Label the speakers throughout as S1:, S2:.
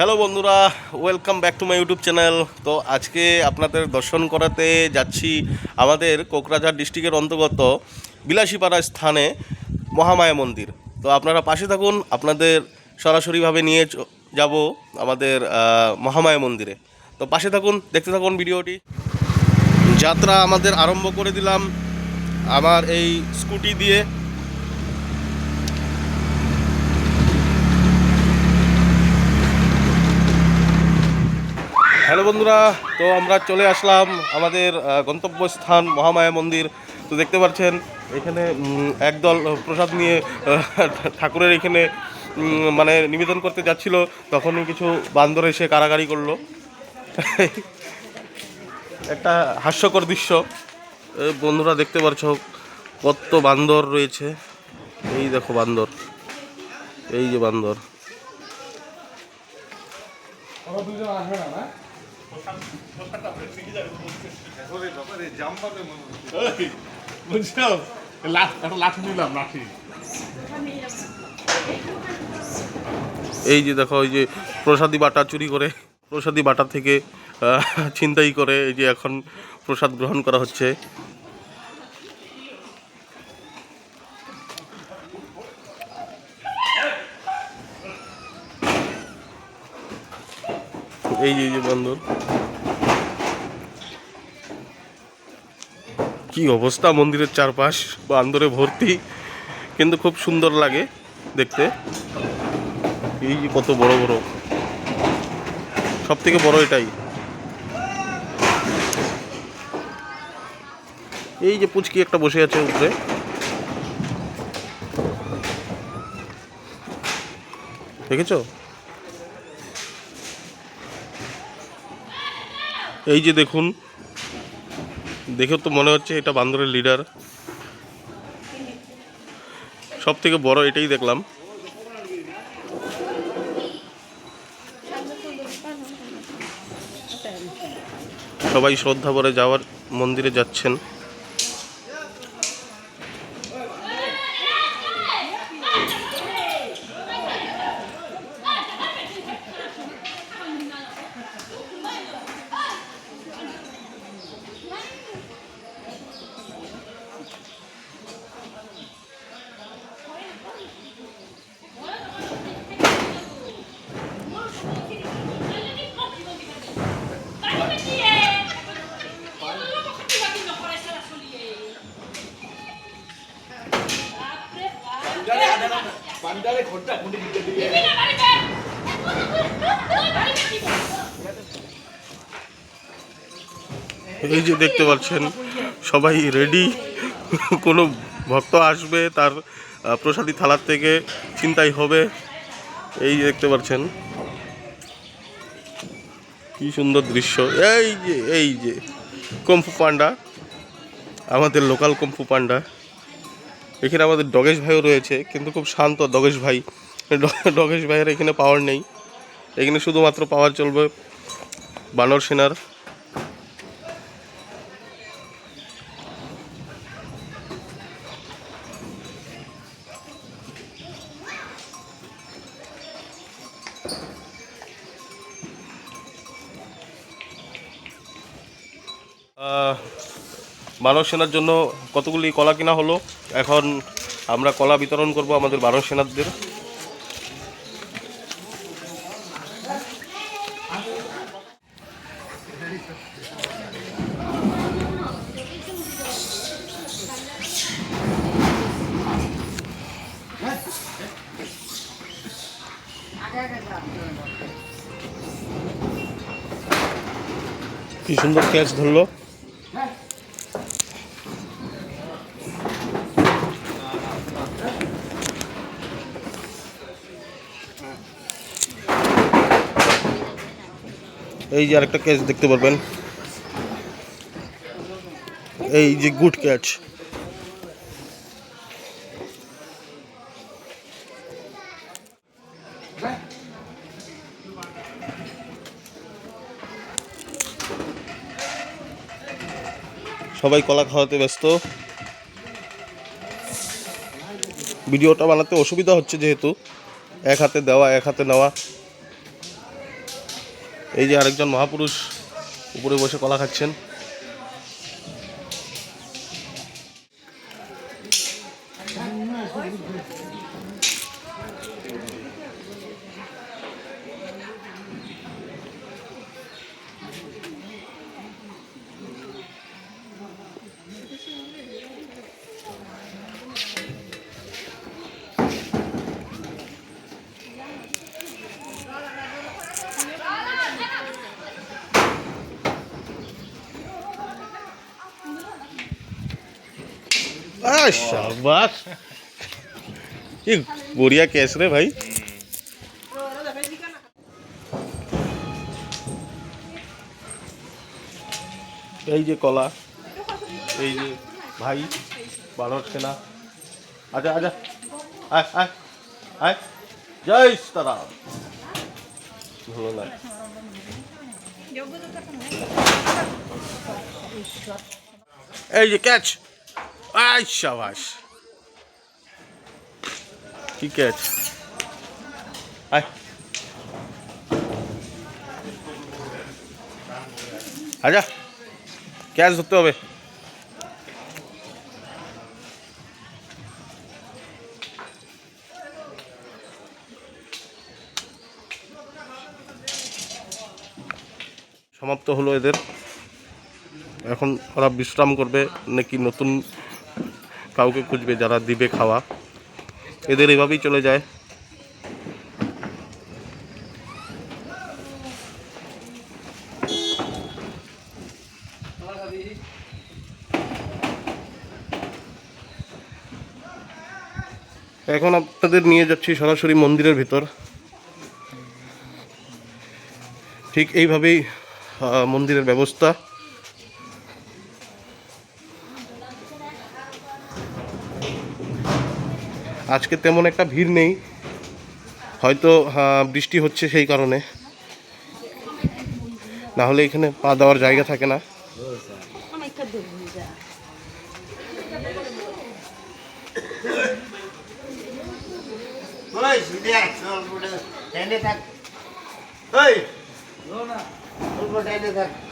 S1: Hello বন্ধুরা welcome back to my YouTube channel তো আজকে আপনাদের দর্শন করাতে যাচ্ছি আমাদের কোকরাঝাড় ডিস্ট্রিক্টের অন্তর্গত বিলাসীপাড়া স্থানে মহামায়া মন্দির। তো আপনারা পাশে থাকুন, আপনাদের সরাসরিভাবে নিয়ে যাব আমাদের মহামায়া মন্দিরে। তো পাশে থাকুন, দেখতে থাকুন ভিডিওটি। যাত্রা আমাদের আরম্ভ করে দিলাম আমার এই স্কুটি দিয়ে। হ্যালো বন্ধুরা, তো আমরা চলে আসলাম আমাদের গন্তব্যস্থান মহামায়া মন্দির। তো দেখতে পাচ্ছেন, এখানে একদল প্রসাদ নিয়ে ঠাকুরের এখানে মানে নিবেদন করতে যাচ্ছিল। তখনই কিছু বান্দর এসে কারাগারি করল। একটা হাস্যকর দৃশ্য। বন্ধুরা, দেখতে পাচ্ছ কত বান্দর রয়েছে। এই দেখো বান্দর, এই যে বান্দর।
S2: বুঝছ লাঠ
S1: এই যে দেখো ওই যে প্রসাদী বাটা চুরি করে, প্রসাদী বাটা থেকে ছিনতাই করে, এই যে এখন প্রসাদ গ্রহণ করা হচ্ছে। এই যে যে বন্ধু কি অবস্থা মন্দিরের চারপাশ? বান্দরে ভর্তি, কিন্তু খুব সুন্দর লাগে দেখতে। এই যে কত বড় বড়। সব থেকে বড় এটাই। এই যে পুচকি একটা বসে আছে উপরে। দেখেছ? এই যে দেখুন, দেখে তো মনে হচ্ছে এটা বান্দরের লিডার সব থেকে বড় এটাই দেখলাম। সবাই শ্রদ্ধা করে যাওয়ার মন্দিরে যাচ্ছেন। এই যে দেখতে পাচ্ছেন, সবাই রেডি কোনো ভক্ত আসবে, তার প্রসাদী থালার থেকে চিন্তাই হবে। এই যে দেখতে পাচ্ছেন, কি সুন্দর দৃশ্য। এই যে এই যে কম্ফু পান্ডা, আমাদের লোকাল কম্ফু পান্ডা। এখানে আমাদের ডগেশ ভাইও রয়েছে, কিন্তু খুব শান্ত ডগেশ ভাই। ডগেশ ভাইয়ের এখানে পাওয়ার নেই। এখানে শুধুমাত্র পাওয়ার চলবে বানর সেনার। মানব সেনার জন্য কতগুলি কলা কিনা হলো? এখন আমরা কলা বিতরণ করব আমাদের মানব সেনাদের। কি সুন্দর ক্যাচ ধরলো। এই যে আরেকটা ক্যাচ দেখতে পারবেন। এই যে গুড ক্যাচ। সবাই কলা খাওয়াতে ব্যস্ত। ভিডিওটা বানাতে অসুবিধা হচ্ছে যেহেতু। এক হাতে দেওয়া, এক হাতে নেওয়া। এই যে আরেকজন মহাপুরুষ উপরে বসে কলা খাচ্ছেন। শাবাশ কি বড়িয়া কেস রে ভাই। এই যে কলা, এই যে ভাই, বানর সেনা। আচ্ছা আচ্ছা। আয় আয় আয়। জয় সীতারাম। ভালো লাগে। এই যে ক্যাচ। আই শাবাশ কি ক্যাচ? আয়। আজা ক্যাচ ধরতে হবে। সমাপ্ত হলো এদের। এখন ওরা বিশ্রাম করবে নাকি নতুন কাউকে খুঁজবে, যারা দিবে খাওয়া। এদের এভাবেই চলে যায়। এখন আপনাদের নিয়ে যাচ্ছি সরাসরি মন্দিরের ভিতর। ঠিক এইভাবেই মন্দিরের ব্যবস্থা। আজকে তেমন একটা ভিড় নেই। হয়তো বৃষ্টি হচ্ছে সেই কারণে। না হলে এখানে পা দেওয়ার জায়গা থাকে না।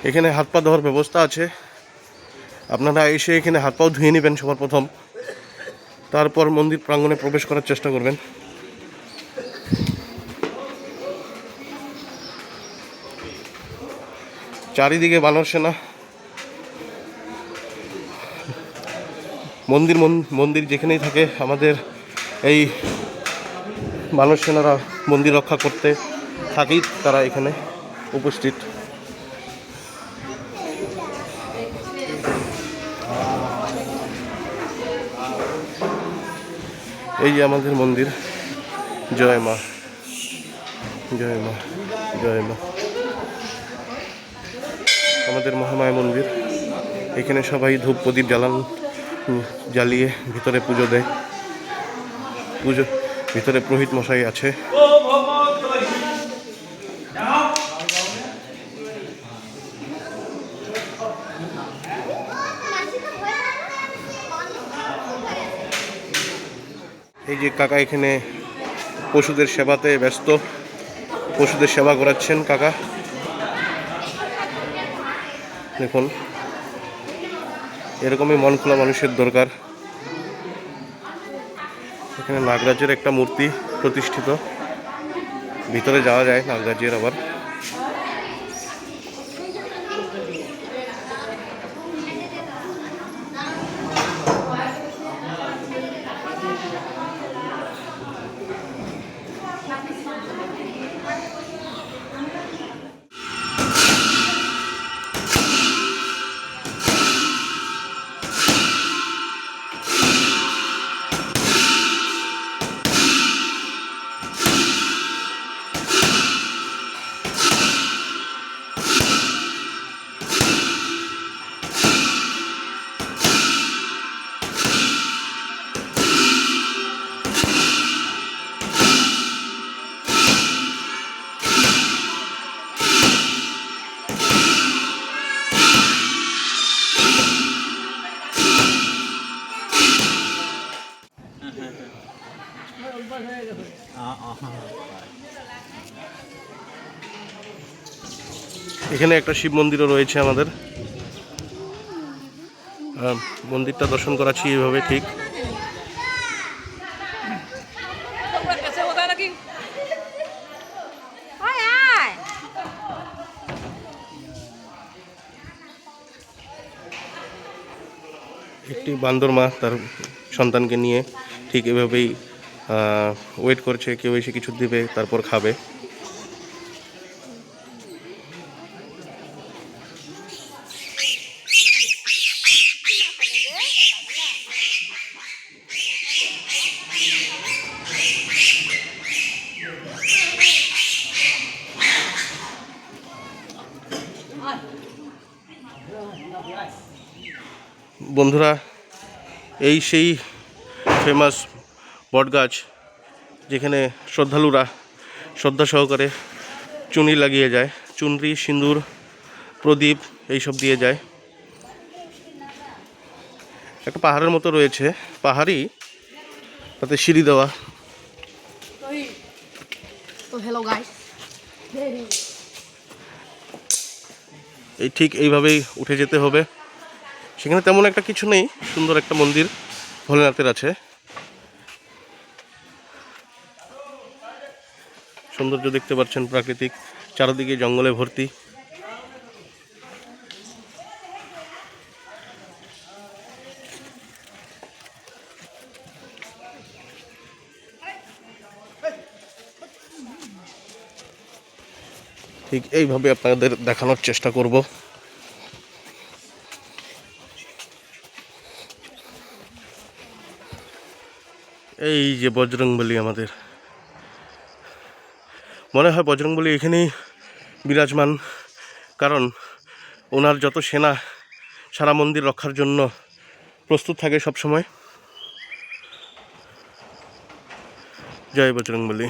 S1: এখানে হাত পা ধোয়ার ব্যবস্থা আছে। আপনারা এসে এখানে হাত পাও ধুয়ে নেবেন সবার প্রথম। তারপর মন্দির প্রাঙ্গণে প্রবেশ করার চেষ্টা করবেন। চারিদিকে বানর সেনা। মন্দির, মন- মন্দির যেখানেই থাকে, আমাদের এই বানর সেনারা মন্দির রক্ষা করতে থাকেই তারা এখানে উপস্থিত। এই যে আমাদের মন্দির। জয় মা। জয় মা। জয় মা। আমাদের মহামায় মন্দির। এখানে সবাই ধূপ প্রদীপ জ্বালান, জ্বালিয়ে ভিতরে পুজো দেয়। পুজো ভিতরে পুরোহিত মশাই আছে। এই যে কাকা এখানে পশুদের সেবাতে ব্যস্ত, পশুদের সেবা করাচ্ছেন কাকা। দেখুন, এরকমই মন খোলা মানুষের দরকার। এখানে নাগরাজের একটা মূর্তি প্রতিষ্ঠিত। ভিতরে যাওয়া যায় নাগরাজের আবার। এখানে একটা শিব মন্দিরও রয়েছে আমাদের। মন্দিরটা দর্শন করাচ্ছি এইভাবে ঠিক। একটি বান্দর মা তার সন্তানকে নিয়ে ঠিক এভাবেই ওয়েট করছে কেউ এসে কিছু দিবে তারপর খাবে। বন্ধুরা এই সেই ফেমাস বটগাছ যেখানে শ্রদ্ধালুরা শ্রদ্ধা সহকারে চুনি লাগিয়ে যায় চুনরি সিঁদুর প্রদীপ এইসব দিয়ে যায়। একটা পাহাড়ের মতো রয়েছে পাহাড়ই তাতে সিঁড়ি দেওয়া। এই ঠিক এইভাবেই উঠে যেতে হবে। সেখানে তেমন একটা কিছু নেই সুন্দর একটা মন্দির ভোলেনাথের আছে। সৌন্দর্য দেখতে পাচ্ছেন প্রাকৃতিক, চারদিকে জঙ্গলে ভর্তি। ঠিক এইভাবে আপনাদের দেখানোর চেষ্টা করব। এই যে বজরংবলী আমাদের। মনে হয় বজরংবলী এখানেই বিরাজমান। কারণ ওনার যত সেনা, সারা মন্দির রক্ষার জন্য প্রস্তুত থাকে সব সময় জয় বজরংবলী